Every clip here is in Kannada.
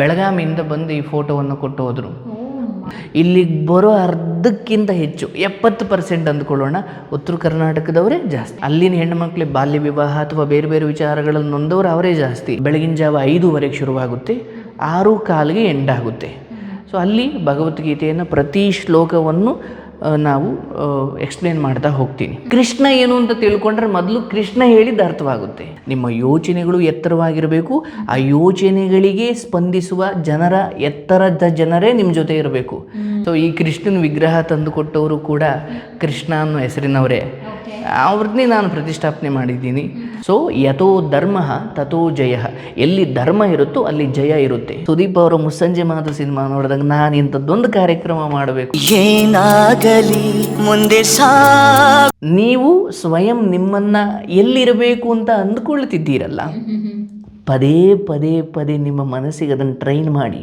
ಬೆಳಗಾವಿಯಿಂದ ಬಂದು ಈ ಫೋಟೋವನ್ನು ಕೊಟ್ಟು ಹೋದರು. ಇಲ್ಲಿಗೆ ಬರೋ ಅರ್ಧಕ್ಕಿಂತ ಹೆಚ್ಚು ಎಪ್ಪತ್ತು ಪರ್ಸೆಂಟ್ ಅಂದ್ಕೊಳ್ಳೋಣ ಉತ್ತರ ಕರ್ನಾಟಕದವರೇ ಜಾಸ್ತಿ. ಅಲ್ಲಿನ ಹೆಣ್ಣುಮಕ್ಳಿಗೆ ಬಾಲ್ಯ ವಿವಾಹ ಅಥವಾ ಬೇರೆ ಬೇರೆ ವಿಚಾರಗಳನ್ನು ನೊಂದವರು ಅವರೇ ಜಾಸ್ತಿ. ಬೆಳಗಿನ ಜಾವ ಐದೂವರೆಗೆ ಶುರುವಾಗುತ್ತೆ ಆರು ಕಾಲಿಗೆ ಎಂಡಾಗುತ್ತೆ ಸೊ ಅಲ್ಲಿ ಭಗವದ್ಗೀತೆಯನ್ನು ಪ್ರತಿ ಶ್ಲೋಕವನ್ನು ನಾವು ಎಕ್ಸ್ಪ್ಲೇನ್ ಮಾಡ್ತಾ ಹೋಗ್ತೀನಿ. ಕೃಷ್ಣ ಏನು ಅಂತ ತಿಳ್ಕೊಂಡ್ರೆ ಮೊದಲು ಕೃಷ್ಣ ಹೇಳಿದ ಅರ್ಥವಾಗುತ್ತೆ. ನಿಮ್ಮ ಯೋಚನೆಗಳು ಎತ್ತರವಾಗಿರಬೇಕು. ಆ ಯೋಚನೆಗಳಿಗೆ ಸ್ಪಂದಿಸುವ ಜನರ ಎತ್ತರದ ಜನರೇ ನಿಮ್ಮ ಜೊತೆ ಇರಬೇಕು. ಸೊ ಈ ಕೃಷ್ಣನ ವಿಗ್ರಹ ತಂದು ಕೊಟ್ಟವರು ಕೂಡ ಕೃಷ್ಣ ಅನ್ನೋ ಹೆಸರಿನವರೇ. ಅವ್ರನ್ನೇ ನಾನು ಪ್ರತಿಷ್ಠಾಪನೆ ಮಾಡಿದ್ದೀನಿ. ಸೊ ಯಥೋ ಧರ್ಮ ತಥೋ ಜಯ. ಎಲ್ಲಿ ಧರ್ಮ ಇರುತ್ತೋ ಅಲ್ಲಿ ಜಯ ಇರುತ್ತೆ. ಸುದೀಪ್ ಅವರ ಮುಸ್ಸಂಜೆ ಮಾತು ಸಿನಿಮಾ ನೋಡಿದಾಗ ನಾನು ಇಂಥದ್ದೊಂದು ಕಾರ್ಯಕ್ರಮ ಮಾಡಬೇಕು. ಏನಾಗಲಿ ಮುಂದೆ ಸಾ ನೀವು ಸ್ವಯಂ ನಿಮ್ಮನ್ನ ಎಲ್ಲಿರಬೇಕು ಅಂತ ಅಂದ್ಕೊಳ್ತಿದ್ದೀರಲ್ಲ. ಪದೇ ಪದೇ ಪದೇ ನಿಮ್ಮ ಮನಸ್ಸಿಗೆ ಅದನ್ನು ಟ್ರೈನ್ ಮಾಡಿ.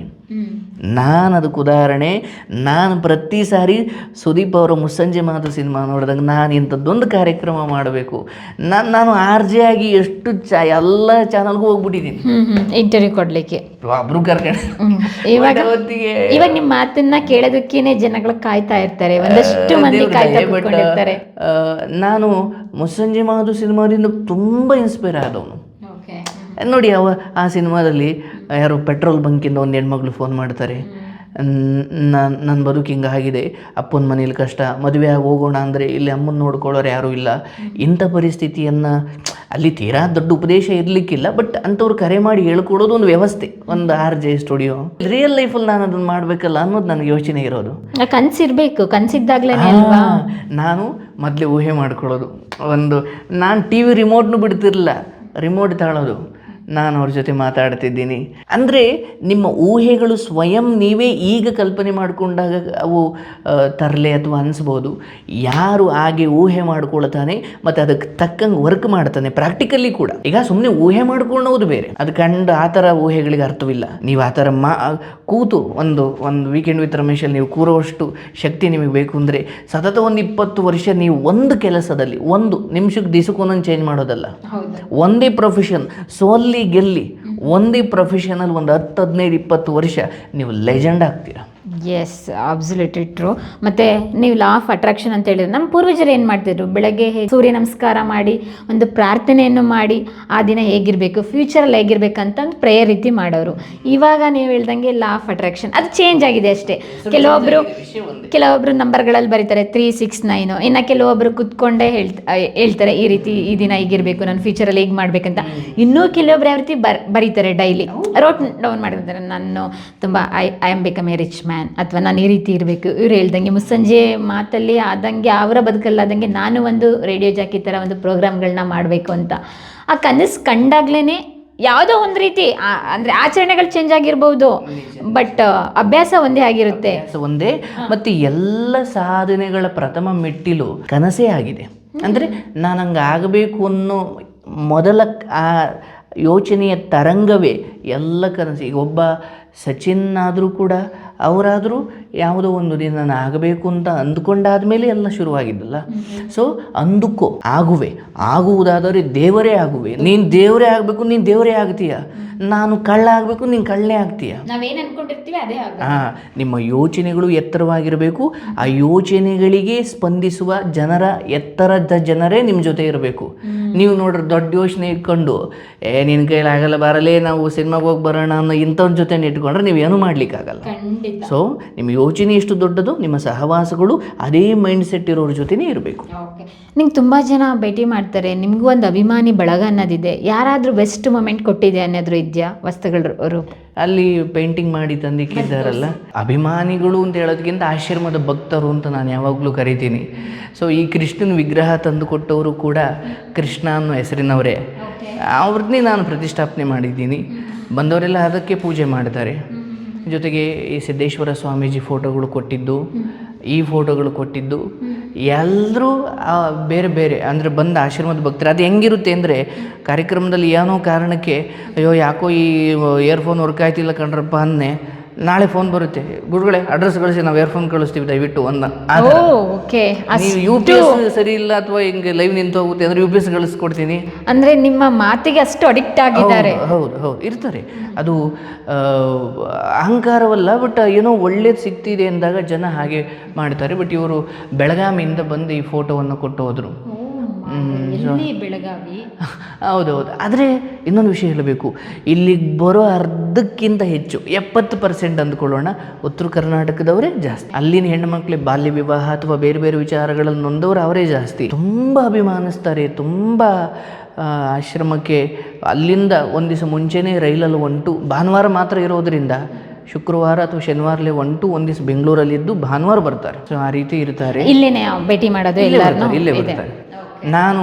ನಾನು ಅದಕ್ಕೆ ಉದಾಹರಣೆ ನಾನು ಪ್ರತಿ ಸಾರಿ ಸುದೀಪ್ ಅವರ ಮುಸ್ಸಂಜೆ ಮಾತು ಸಿನಿಮಾ ನೋಡಿದಾಗ ನಾನು ಇಂಥದ್ದೊಂದು ಕಾರ್ಯಕ್ರಮ ಮಾಡಬೇಕು. ನಾನು ನಾನು ಆರ್ ಜೆ ಆಗಿ ಎಷ್ಟು ಚ ಎಲ್ಲ ಚಾನಲ್ಗೂ ಹೋಗ್ಬಿಟ್ಟಿದ್ದೀನಿ. ಇಂಟರ್ವ್ಯೂ ಕೊಡಲಿಕ್ಕೆ. ಒಬ್ರು ಕರ್ಕೊಂಡು. ಇವಾಗ ಹೊತ್ತಿಗೆ ಇವಾಗ ನಿಮ್ಮ ಮಾತನ್ನ ಕೇಳೋದಕ್ಕೇನೆ ಜನಗಳು ಕಾಯ್ತಾ ಇರ್ತಾರೆ. ಒಂದಷ್ಟು ಮಂದಿ ಕಾಯ್ತಾ ಆ, ನಾನು ಮುಸ್ಸಂಜೆ ಮಾತು ಸಿನಿಮಾದಿಂದ ತುಂಬ ಇನ್ಸ್ಪೈರ್ ಆದವನು. ನೋಡಿ ಅವ ಆ ಸಿನಿಮಾದಲ್ಲಿ ಯಾರೋ ಪೆಟ್ರೋಲ್ ಬಂಕಿಂದ ಒಂದು ಹೆಣ್ಮಗಳು ಫೋನ್ ಮಾಡ್ತಾರೆ. ನಾನು ನನ್ನ ಬದುಕು ಹಿಂಗೆ ಆಗಿದೆ. ಅಪ್ಪನ ಮನೇಲಿ ಕಷ್ಟ. ಮದುವೆ ಆಗಿ ಹೋಗೋಣ ಅಂದರೆ ಇಲ್ಲಿ ಅಮ್ಮನ ನೋಡ್ಕೊಳ್ಳೋರು ಯಾರೂ ಇಲ್ಲ. ಇಂಥ ಪರಿಸ್ಥಿತಿಯನ್ನು ಅಲ್ಲಿ ತೀರಾ ದೊಡ್ಡ ಉಪದೇಶ ಇರಲಿಕ್ಕಿಲ್ಲ ಬಟ್ ಅಂಥವ್ರು ಕರೆ ಮಾಡಿ ಹೇಳ್ಕೊಡೋದು ಒಂದು ವ್ಯವಸ್ಥೆ. ಒಂದು ಆರ್ ಜೆ ಸ್ಟುಡಿಯೋ ರಿಯಲ್ ಲೈಫಲ್ಲಿ ನಾನು ಅದನ್ನು ಮಾಡಬೇಕಲ್ಲ ಅನ್ನೋದು ನನಗೆ ಯೋಚನೆ ಇರೋದು. ಕನ್ಸಿರ್ಬೇಕು. ಕನಸಿದ್ದಾಗಲೇ ನಾನು ಮೊದಲೇ ಊಹೆ ಮಾಡ್ಕೊಳ್ಳೋದು. ಒಂದು ನಾನು ಟಿ ವಿ ರಿಮೋಟ್ನು ಬಿಡ್ತಿರಲಿಲ್ಲ. ರಿಮೋಟ್ ತಾಳೋದು. ನಾನು ಅವ್ರ ಜೊತೆ ಮಾತಾಡ್ತಿದ್ದೀನಿ. ಅಂದರೆ ನಿಮ್ಮ ಊಹೆಗಳು ಸ್ವಯಂ ನೀವೇ ಈಗ ಕಲ್ಪನೆ ಮಾಡಿಕೊಂಡಾಗ ಅವು ತರಲೆ ಅಥವಾ ಅನಿಸ್ಬೋದು. ಯಾರು ಹಾಗೆ ಊಹೆ ಮಾಡ್ಕೊಳ್ತಾನೆ ಮತ್ತು ಅದಕ್ಕೆ ತಕ್ಕಂಗೆ ವರ್ಕ್ ಮಾಡ್ತಾನೆ ಪ್ರಾಕ್ಟಿಕಲಿ ಕೂಡ. ಈಗ ಸುಮ್ಮನೆ ಊಹೆ ಮಾಡ್ಕೊಳ್ಳೋದು ಬೇರೆ. ಅದು ಕಂಡು ಆ ಥರ ಊಹೆಗಳಿಗೆ ಅರ್ಥವಿಲ್ಲ. ನೀವು ಆ ಥರ ಮಾ ಕೂತು ಒಂದು ಒಂದು ವೀಕೆಂಡ್ ವಿತ್ ರಮೇಶಲ್ಲಿ ನೀವು ಕೂರುವಷ್ಟು ಶಕ್ತಿ ನಿಮಗೆ ಬೇಕು ಅಂದರೆ ಸತತ ಒಂದು ಇಪ್ಪತ್ತು ವರ್ಷ ನೀವು ಒಂದು ಕೆಲಸದಲ್ಲಿ ಒಂದು ನಿಮಿಷಕ್ಕೆ ದಿಸಕ್ಕೊಂದೊಂದು ಚೇಂಜ್ ಮಾಡೋದಲ್ಲ. ಒಂದೇ ಪ್ರೊಫೆಷನ್ ಸೋಲ್ಲಿ ಗೆಲ್ಲಿ ಒಂದೇ ಪ್ರೊಫೆಷನಲ್ಲಿ ಒಂದು ಹತ್ತು ಹದಿನೈದು ಇಪ್ಪತ್ತು ವರ್ಷ ನೀವು ಲೆಜೆಂಡ್ ಆಗ್ತೀರಾ? ಎಸ್ ಅಬ್ಸುಲೇಟ್ ಇಟ್ರು ಮತ್ತೆ ನೀವು ಲಾ ಆಫ್ ಅಟ್ರಾಕ್ಷನ್ ಅಂತ ಹೇಳಿದ್ರೆ ನಮ್ಮ ಪೂರ್ವಜರು ಏನು ಮಾಡ್ತಿದ್ರು? ಬೆಳಗ್ಗೆ ಸೂರ್ಯ ನಮಸ್ಕಾರ ಮಾಡಿ ಒಂದು ಪ್ರಾರ್ಥನೆಯನ್ನು ಮಾಡಿ ಆ ದಿನ ಹೇಗಿರಬೇಕು ಫ್ಯೂಚರಲ್ಲಿ ಹೇಗಿರ್ಬೇಕಂತ ಒಂದು ಪ್ರೇಯರ್ ರೀತಿ ಮಾಡೋರು. ಇವಾಗ ನೀವು ಹೇಳ್ದಂಗೆ ಲಾ ಆಫ್ ಅಟ್ರಾಕ್ಷನ್ ಅದು ಚೇಂಜ್ ಆಗಿದೆ ಅಷ್ಟೇ. ಕೆಲವೊಬ್ಬರು ಕೆಲವೊಬ್ಬರು ನಂಬರ್ಗಳಲ್ಲಿ ಬರೀತಾರೆ ತ್ರೀ ಸಿಕ್ಸ್ ನೈನು ಇನ್ನು ಕೆಲವೊಬ್ಬರು ಕುತ್ಕೊಂಡೇ ಹೇಳ್ತ ಹೇಳ್ತಾರೆ ಈ ರೀತಿ ಈ ದಿನ ಹೀಗಿರಬೇಕು ನಾನು ಫ್ಯೂಚರಲ್ಲಿ ಹೇಗೆ ಮಾಡಬೇಕಂತ. ಇನ್ನೂ ಕೆಲವೊಬ್ರು ಯಾವ ರೀತಿ ಬರ್ ಬರೀತಾರೆ ಡೈಲಿ ರೋಟ್ ಡೌನ್ ಮಾಡಿರ್ತಾರೆ ನಾನು ತುಂಬ I I am become a rich man ಅಥವಾ ನಾನು ಈ ರೀತಿ ಇರಬೇಕು. ಇವ್ರು ಹೇಳ್ದಂಗೆ ಮುಸ್ಸಂಜೆ ಮಾತಲ್ಲಿ ಆದಂಗೆ ಅವರ ಬದುಕಲ್ಲಾದಂಗೆ ನಾನು ಒಂದು ರೇಡಿಯೋ ಜಾಕಿ ಥರ ಒಂದು ಪ್ರೋಗ್ರಾಮ್ಗಳನ್ನ ಮಾಡಬೇಕು ಅಂತ. ಆ ಕನಸು ಕಂಡಾಗ್ಲೇ ಯಾವುದೋ ಒಂದು ರೀತಿ ಅಂದರೆ ಆಚರಣೆಗಳು ಚೇಂಜ್ ಆಗಿರ್ಬೋದು. ಬಟ್ ಅಭ್ಯಾಸ ಒಂದೇ ಆಗಿರುತ್ತೆ. ಒಂದೇ ಮತ್ತು ಎಲ್ಲ ಸಾಧನೆಗಳ ಪ್ರಥಮ ಮೆಟ್ಟಿಲು ಕನಸೇ ಆಗಿದೆ. ಅಂದರೆ ನಾನು ಹಂಗೆ ಆಗಬೇಕು ಅನ್ನೋ ಮೊದಲ ಆ ಯೋಚನೆಯ ತರಂಗವೇ ಎಲ್ಲ ಕನಸು. ಈಗ ಒಬ್ಬ ಸಚಿನ್ ಆದರೂ ಕೂಡ ಅವರಾದರೂ ಯಾವುದೋ ಒಂದು ದಿನ ನಾನು ಆಗಬೇಕು ಅಂತ ಅಂದ್ಕೊಂಡಾದ್ಮೇಲೆ ಎಲ್ಲ ಶುರುವಾಗಿದ್ದಲ್ಲ. ಸೊ ಅಂದುಕೋ ಆಗುವೆ ಆಗುವುದಾದರೆ ದೇವರೇ ಆಗುವೆ. ನೀನು ದೇವರೇ ಆಗಬೇಕು ನೀನು ದೇವರೇ ಆಗ್ತೀಯ? ನಾನು ಕಳ್ಳ ಆಗಬೇಕು ನೀನು ಕಳ್ಳೇ ಆಗ್ತೀಯ? ಹಾಂ ನಿಮ್ಮ ಯೋಚನೆಗಳು ಎತ್ತರವಾಗಿರಬೇಕು. ಆ ಯೋಚನೆಗಳಿಗೆ ಸ್ಪಂದಿಸುವ ಜನರ ಎತ್ತರದ ಜನರೇ ನಿಮ್ಮ ಜೊತೆ ಇರಬೇಕು. ನೀವು ನೋಡ್ರಿ ದೊಡ್ಡ ಯೋಚನೆ ಇಟ್ಕೊಂಡು ಏ ನಿನ್ನ ಕೈಲಾಗಲ್ಲ ಆಗಲ್ಲ ಬರಲೇ ನಾವು ಸಿನಿಮಾಗೆ ಹೋಗಿ ಬರೋಣ ಅನ್ನೋ ಇಂಥವ್ರ ಜೊತೆ ಇಟ್ಕೊಂಡ್ರೆ ನೀವು ಏನು ಮಾಡ್ಲಿಕ್ಕಾಗಲ್ಲ. ಸೊ ನಿಮ್ಮ ಯೋಚನೆ ಎಷ್ಟು ದೊಡ್ಡದು ನಿಮ್ಮ ಸಹವಾಸಗಳು ಅದೇ ಮೈಂಡ್ ಸೆಟ್ ಇರೋರ ಜೊತೆನೇ ಇರಬೇಕು. ನಿಂಗೆ ತುಂಬ ಜನ ಭೇಟಿ ಮಾಡ್ತಾರೆ ನಿಮಗೂ ಒಂದು ಅಭಿಮಾನಿ ಬಳಗ ಅನ್ನೋದಿದೆ. ಯಾರಾದರೂ ಬೆಸ್ಟ್ ಮೊಮೆಂಟ್ ಕೊಟ್ಟಿದೆ ಅನ್ನೋದ್ರು ಇದೆಯಾ ವಸ್ತುಗಳ ಅಲ್ಲಿ ಪೇಂಟಿಂಗ್ ಮಾಡಿ ತಂದಿಕ್ಕಿದ್ದಾರಲ್ಲ ಅಭಿಮಾನಿಗಳು ಅಂತ ಹೇಳೋದಕ್ಕಿಂತ ಆಶ್ರಮದ ಭಕ್ತರು ಅಂತ ನಾನು ಯಾವಾಗಲೂ ಕರಿತೀನಿ. ಸೊ ಈ ಕೃಷ್ಣನ ವಿಗ್ರಹ ತಂದು ಕೊಟ್ಟವರು ಕೂಡ ಕೃಷ್ಣ ಅನ್ನೋ ಹೆಸರಿನವರೇ. ಅವ್ರನ್ನೇ ನಾನು ಪ್ರತಿಷ್ಠಾಪನೆ ಮಾಡಿದ್ದೀನಿ. ಬಂದವರೆಲ್ಲ ಅದಕ್ಕೆ ಪೂಜೆ ಮಾಡ್ತಾರೆ. ಜೊತೆಗೆ ಈ ಸಿದ್ದೇಶ್ವರ ಸ್ವಾಮೀಜಿ ಫೋಟೋಗಳು ಕೊಟ್ಟಿದ್ದು, ಈ ಫೋಟೋಗಳು ಕೊಟ್ಟಿದ್ದು, ಎಲ್ಲರೂ ಬೇರೆ ಬೇರೆ, ಅಂದರೆ ಬಂದ ಆಶೀರ್ವಾದ ಭಕ್ತರು. ಅದು ಹೆಂಗಿರುತ್ತೆ ಅಂದರೆ, ಕಾರ್ಯಕ್ರಮದಲ್ಲಿ ಏನೋ ಕಾರಣಕ್ಕೆ, ಅಯ್ಯೋ, ಯಾಕೋ ಈ ಇಯರ್ಫೋನ್ ವರ್ಕ್ ಆಯ್ತಿಲ್ಲ ಕಣ್ರಪ್ಪ ಅನ್ನೆ ನಾಳೆ ಫೋನ್ ಬರುತ್ತೆ. ಗುರುಗಳೇ ಅಡ್ರೆಸ್ ಕಳಿಸಿ ನಾವು ಇಯರ್ಫೋನ್ ಕಳಿಸ್ತೀವಿ ದಯವಿಟ್ಟು ಒಂದು. ಓಕೆ. ನೀವು ಯು ಪಿ ಎಸ್ ಸರಿ ಇಲ್ಲ ಅಥವಾ ಹಿಂಗೆ ಲೈವ್ ನಿಂತು ಹೋಗುತ್ತೆ ಅಂದ್ರೆ ಯು ಪಿ ಎಸ್ ಕಳಿಸ್ಕೊಡ್ತೀನಿ. ಅಂದ್ರೆ ನಿಮ್ಮ ಮಾತಿಗೆ ಅಷ್ಟು ಅಡಿಕ್ಟ್ ಆಗಿದ್ದಾರೆ. ಹೌದು ಹೌದು ಹೌದು. ಇರ್ತಾರೆ. ಅದು ಅಹಂಕಾರವಲ್ಲ ಬಟ್ ಏನೋ ಒಳ್ಳೇದು ಸಿಗ್ತಿದೆ ಅಂದಾಗ ಜನ ಹಾಗೆ ಮಾಡ್ತಾರೆ. ಬಟ್ ಇವರು ಬೆಳಗಾಮಿಯಿಂದ ಬಂದು ಈ ಫೋಟೋವನ್ನು ಕೊಟ್ಟು ಹೋದರು. ಎಲ್ಲಿ ಬೆಳಗಾವಿ? ಹೌದೌದು. ಆದರೆ ಇನ್ನೊಂದು ವಿಷಯ ಹೇಳಬೇಕು. ಇಲ್ಲಿಗೆ ಬರೋ ಅರ್ಧಕ್ಕಿಂತ ಹೆಚ್ಚು ಎಪ್ಪತ್ತು ಪರ್ಸೆಂಟ್ ಅಂದ್ಕೊಳ್ಳೋಣ ಉತ್ತರ ಕರ್ನಾಟಕದವರೇ ಜಾಸ್ತಿ. ಅಲ್ಲಿನ ಹೆಣ್ಣುಮಕ್ಳಿಗೆ ಬಾಲ್ಯ ವಿವಾಹ ಅಥವಾ ಬೇರೆ ಬೇರೆ ವಿಚಾರಗಳಲ್ಲಿ ನೊಂದವರು ಅವರೇ ಜಾಸ್ತಿ. ತುಂಬ ಅಭಿಮಾನಿಸ್ತಾರೆ ತುಂಬ ಆಶ್ರಮಕ್ಕೆ ಅಲ್ಲಿಂದ ಒಂದು ದಿವಸ ಮುಂಚೆನೇ ರೈಲಲ್ಲಿ ಒಂಟು ಭಾನುವಾರ ಮಾತ್ರ ಇರೋದ್ರಿಂದ ಶುಕ್ರವಾರ ಅಥವಾ ಶನಿವಾರಲೇ ಒಂಟು ಒಂದು ದಿವಸ ಬೆಂಗಳೂರಲ್ಲಿದ್ದು ಭಾನುವಾರ ಬರ್ತಾರೆ. ಸೊ ಆ ರೀತಿ ಇರ್ತಾರೆ. ಇಲ್ಲೇನೆ ಭೇಟಿ ಮಾಡೋದು ಇಲ್ಲೇ ಬರ್ತಾರೆ. ನಾನು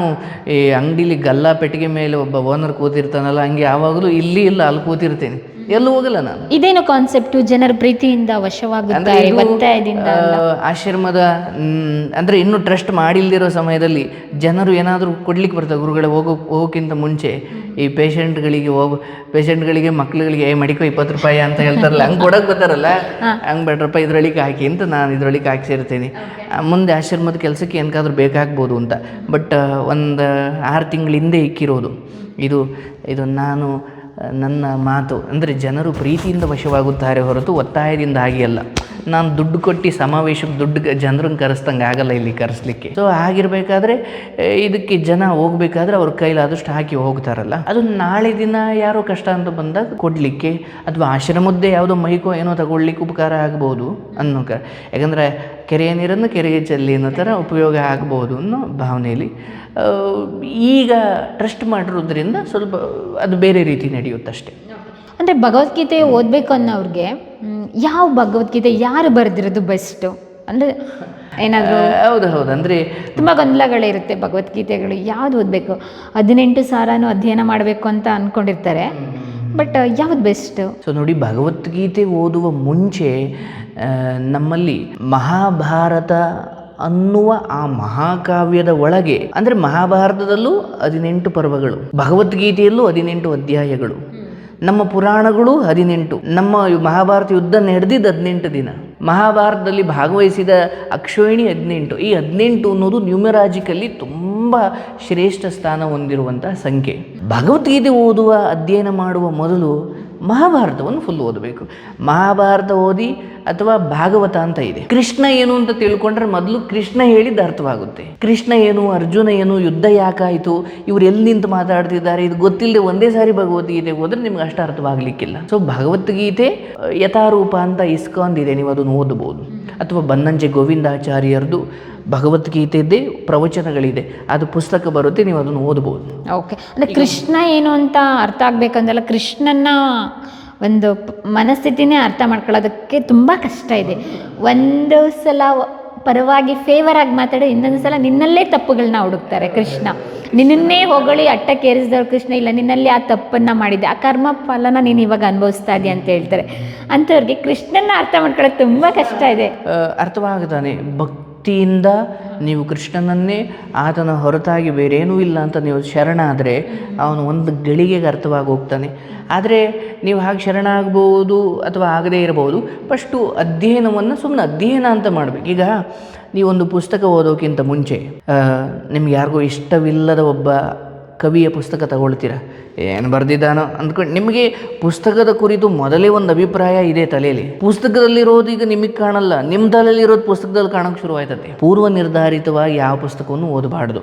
ಈ ಅಂಗಡಿಲಿ ಗಲ್ಲ ಪೆಟ್ಟಿಗೆ ಮೇಲೆ ಒಬ್ಬ ಓನರ್ ಕೂತಿರ್ತಾನಲ್ಲ, ಹಂಗೆ ಯಾವಾಗಲೂ ಇಲ್ಲಿ ಇಲ್ಲ, ಅಲ್ಲಿ ಕೂತಿರ್ತೇನೆ. ಎಲ್ಲೂ ಹೋಗಲ್ಲ ನಾನು. ಇದೇನು ಕಾನ್ಸೆಪ್ಟ್ ಜನರ ಪ್ರೀತಿಯಿಂದ ವಶವಾಗುತ್ತಾರೆ ಇದು, ಒತ್ತಾಯದಿಂದ ಆ, ಆಶ್ರಮದ ಮ್, ಅಂದ್ರೆ ಇನ್ನೂ ಟ್ರಸ್ಟ್ ಮಾಡಿಲ್ದಿರೋ ಸಮಯದಲ್ಲಿ ಜನರು ಏನಾದರೂ ಕೊಡ್ಲಿಕ್ಕೆ ಬರ್ತಾರೆ ಗುರುಗಳೇ ಹೋಗೋ ಹೋಗೋಕ್ಕಿಂತ ಮುಂಚೆ. ಈ ಪೇಷಂಟ್ಗಳಿಗೆ ಹೋಗೋ ಪೇಷಂಟ್ಗಳಿಗೆ ಮಕ್ಳುಗಳಿಗೆ ಏ ಮಡಿಕೋ ಇಪ್ಪತ್ತು ರೂಪಾಯಿ ಅಂತ ಹೇಳ್ತಾರಲ್ಲ ಹಂಗೆ ಕೊಡಕ್ಕೆ ಬರ್ತಾರಲ್ಲ? ಹಂಗೆ ಬೇಡ್ರಪ್ಪ ಇದ್ರೊಳಗೆ ಹಾಕಿ ಅಂತ ನಾನು ಇದ್ರೊಳಗೆ ಹಾಕ್ಸಿರ್ತೀನಿ. ಆ, ಮುಂದೆ ಆಶ್ರಮದ ಕೆಲಸಕ್ಕೆ ಏನಕ್ಕಾದ್ರೂ ಬೇಕಾಗ್ಬೋದು ಅಂತ. ಬಟ್ ಒಂದು ಆರು ತಿಂಗಳ ಹಿಂದೆ ಇಕ್ಕಿರೋದು. ಇದು ಇದು ನಾನು ನನ್ನ ಮಾತು. ಅಂದರೆ ಜನರು ಪ್ರೀತಿಯಿಂದ ವಶವಾಗುತ್ತಾರೆ ಹೊರತು ಒತ್ತಾಯದಿಂದ ಹಾಗೆ ಅಲ್ಲ ನಾನು ದುಡ್ಡು ಕೊಟ್ಟು ಸಮಾವೇಶಕ್ಕೆ ದುಡ್ಡು ಜನರನ್ನು ಕರೆಸ್ದಂಗೆ ಆಗಲ್ಲ ಇಲ್ಲಿ ಕರೆಸ್ಲಿಕ್ಕೆ. ಸೊ ಆಗಿರಬೇಕಾದ್ರೆ ಇದಕ್ಕೆ ಜನ ಹೋಗ್ಬೇಕಾದ್ರೆ ಅವ್ರ ಕೈಲಾದಷ್ಟು ಹಾಕಿ ಹೋಗ್ತಾರಲ್ಲ. ಅದು ನಾಳೆ ದಿನ ಯಾರೋ ಕಷ್ಟ ಅಂತ ಬಂದಾಗ ಕೊಡಲಿಕ್ಕೆ ಅಥವಾ ಆಶ್ರಮದ್ದೇ ಯಾವುದೋ ಮೈಕೋ ಏನೋ ತಗೊಳ್ಳಿಕ್ಕೆ ಉಪಕಾರ ಆಗ್ಬೋದು ಅನ್ನೋ ಯಾಕಂದರೆ ಕೆರೆಯ ನೀರನ್ನು ಕೆರೆಗೆ ಚೆಲ್ಲಿ ಅನ್ನೋ ಥರ ಉಪಯೋಗ ಆಗ್ಬೋದು ಅನ್ನೋ ಭಾವನೆಯಲ್ಲಿ ಈಗ ಟ್ರಸ್ಟ್ ಮಾಡಿರೋದ್ರಿಂದ ಸ್ವಲ್ಪ ಅದು ಬೇರೆ ರೀತಿ ನಡೆಯುತ್ತಷ್ಟೇ. ಅಂದರೆ ಭಗವದ್ಗೀತೆ ಓದಬೇಕು ಅನ್ನೋರಿಗೆ ಯಾವ ಭಗವದ್ಗೀತೆ ಯಾರು ಬರೆದಿರೋದು ಬೆಸ್ಟು ಅಂದರೆ ಏನಾದರೂ ಹೌದು ಹೌದು. ಅಂದರೆ ತುಂಬ ಗೊಂದಲಗಳಿರುತ್ತೆ ಭಗವದ್ಗೀತೆಗಳು. ಯಾವ್ದು ಓದಬೇಕು? ಹದಿನೆಂಟು ಸಾರನೂ ಅಧ್ಯಯನ ಮಾಡಬೇಕು ಅಂತ ಅಂದ್ಕೊಂಡಿರ್ತಾರೆ ಬಟ್ ಯಾವ್ದು ಬೆಸ್ಟ್ ಸೊ ನೋಡಿ ಭಗವದ್ಗೀತೆ ಓದುವ ಮುಂಚೆ ನಮ್ಮಲ್ಲಿ ಮಹಾಭಾರತ ಅನ್ನುವ ಆ ಮಹಾಕಾವ್ಯದ ಒಳಗೆ ಅಂದರೆ ಮಹಾಭಾರತದಲ್ಲೂ ಹದಿನೆಂಟು ಪರ್ವಗಳು ಭಗವದ್ಗೀತೆಯಲ್ಲೂ ಹದಿನೆಂಟು ಅಧ್ಯಾಯಗಳು ನಮ್ಮ ಪುರಾಣಗಳು ಹದಿನೆಂಟು ನಮ್ಮ ಮಹಾಭಾರತ ಯುದ್ಧ ನಡೆದಿದ್ದು ಹದಿನೆಂಟು ದಿನ. ಮಹಾಭಾರತದಲ್ಲಿ ಭಾಗವಹಿಸಿದ ಅಕ್ಷೋಹಿಣಿ ಹದಿನೆಂಟು. ಈ ಹದಿನೆಂಟು ಅನ್ನೋದು ನ್ಯೂಮರಾಜಿಕಲ್ಲಿ ತುಂಬ ಶ್ರೇಷ್ಠ ಸ್ಥಾನ ಹೊಂದಿರುವಂತಹ ಸಂಖ್ಯೆ. ಭಗವದ್ಗೀತೆ ಓದುವ, ಅಧ್ಯಯನ ಮಾಡುವ ಮೊದಲು ಮಹಾಭಾರತವನ್ನು ಫುಲ್ ಓದಬೇಕು. ಮಹಾಭಾರತ ಓದಿ ಅಥವಾ ಭಾಗವತ ಅಂತ ಇದೆ. ಕೃಷ್ಣ ಏನು ಅಂತ ತಿಳ್ಕೊಂಡ್ರೆ ಮೊದಲು ಕೃಷ್ಣ ಹೇಳಿದ್ದು ಅರ್ಥವಾಗುತ್ತೆ. ಕೃಷ್ಣ ಏನು, ಅರ್ಜುನ ಏನು, ಯುದ್ಧ ಯಾಕಾಯಿತು, ಇವ್ರು ಎಲ್ಲಿ ನಿಂತು ಮಾತಾಡ್ತಿದ್ದಾರೆ, ಇದು ಗೊತ್ತಿಲ್ಲದೆ ಒಂದೇ ಸಾರಿ ಭಗವದ್ಗೀತೆ ಹೋದ್ರೆ ನಿಮ್ಗೆ ಅಷ್ಟು ಅರ್ಥವಾಗಲಿಕ್ಕಿಲ್ಲ. ಸೊ ಭಗವದ್ಗೀತೆ, ಯಥಾರೂಪ ಅಂತ ಇಸ್ಕೊಂಡಿದೆ ನೀವು ಅದನ್ನು ಓದಬಹುದು. ಅಥವಾ ಬನ್ನಂಜೆ ಗೋವಿಂದಾಚಾರ್ಯರದು ಭಗವದ್ಗೀತೆದ್ದೇ ಪ್ರವಚನಗಳಿದೆ. ಅದು ಪುಸ್ತಕ ಬರುತ್ತೆ, ನೀವು ಅದನ್ನು ಓದಬಹುದು ಓಕೆ ಅಂದರೆ ಕೃಷ್ಣ ಏನು ಅಂತ ಅರ್ಥ ಆಗ್ಬೇಕಂದಲ್ಲ ಕೃಷ್ಣನ ಒಂದು ಮನಸ್ಥಿತಿನೇ ಅರ್ಥ ಮಾಡ್ಕೊಳ್ಳೋದಕ್ಕೆ ತುಂಬ ಕಷ್ಟ ಇದೆ. ಒಂದು ಸಲ ಪರವಾಗಿ ಫೇವರ್ ಆಗಿ ಮಾತಾಡಿ, ಇನ್ನೊಂದು ಸಲ ನಿನ್ನಲ್ಲೇ ತಪ್ಪುಗಳನ್ನ ಹುಡುಕ್ತಾರೆ ಕೃಷ್ಣ. ನಿನ್ನನ್ನೇ ಹೊಗಳಿ ಅಟ್ಟಕ್ಕೇರಿಸಿದವ್ರು ಕೃಷ್ಣ, ಇಲ್ಲ, ನಿನ್ನಲ್ಲಿ ಆ ತಪ್ಪನ್ನು ಮಾಡಿದೆ ಆ ಕರ್ಮ ಫಲನ ನೀನು ಇವಾಗ ಅನುಭವಿಸ್ತಾ ಇದೆಯಾ? ಅಂತ ಹೇಳ್ತಾರೆ. ಅಂಥವ್ರಿಗೆ ಕೃಷ್ಣನ ಅರ್ಥ ಮಾಡ್ಕೊಳ್ಳೋದು ತುಂಬ ಕಷ್ಟ ಇದೆ. ಅರ್ಥವಾಗ್ತಾನೆ ಅರ್ಥವಾಗುತ್ತಾನೆ ಭಕ್ತಿಯಿಂದ ನೀವು ಕೃಷ್ಣನನ್ನೇ ಆತನ ಹೊರತಾಗಿ ಬೇರೇನೂ ಇಲ್ಲ ಅಂತ ನೀವು ಶರಣಾದರೆ ಅವನು ಒಂದು ಗಳಿಗೆಗೆ ಅರ್ಥವಾಗಿ ಹೋಗ್ತಾನೆ. ಆದರೆ ನೀವು ಹಾಗೆ ಶರಣಾಗ್ಬೋದು ಅಥವಾ ಆಗದೇ ಇರಬಹುದು ಫಸ್ಟು ಅಧ್ಯಯನವನ್ನು ಸುಮ್ಮನೆ ಅಧ್ಯಯನ ಅಂತ ಮಾಡಬೇಕು. ಈಗ ನೀವೊಂದು ಪುಸ್ತಕ ಓದೋಕ್ಕಿಂತ ಮುಂಚೆ ನಿಮ್ಗೆ ಯಾರಿಗೂ ಇಷ್ಟವಿಲ್ಲದ ಒಬ್ಬ ಕವಿಯ ಪುಸ್ತಕ ತಗೊಳ್ತೀರಾ? ಏನು ಬರೆದಿದ್ದಾನೋ? ಅಂದ್ಕೊಂಡು ನಿಮಗೆ ಪುಸ್ತಕದ ಕುರಿತು ಮೊದಲೇ ಒಂದು ಅಭಿಪ್ರಾಯ ಇದೆ ತಲೆಯಲ್ಲಿ ಪುಸ್ತಕದಲ್ಲಿರೋದು ಈಗ ನಿಮಗೆ ಕಾಣಲ್ಲ. ನಿಮ್ಮ ತಲೆಯಲ್ಲಿರೋದು ಪುಸ್ತಕದಲ್ಲಿ ಕಾಣೋಕೆ ಶುರುವಾಯ್ತದೆ ಪೂರ್ವ ನಿರ್ಧಾರಿತವಾಗಿ ಯಾವ ಪುಸ್ತಕವನ್ನು ಓದಬಾರ್ದು.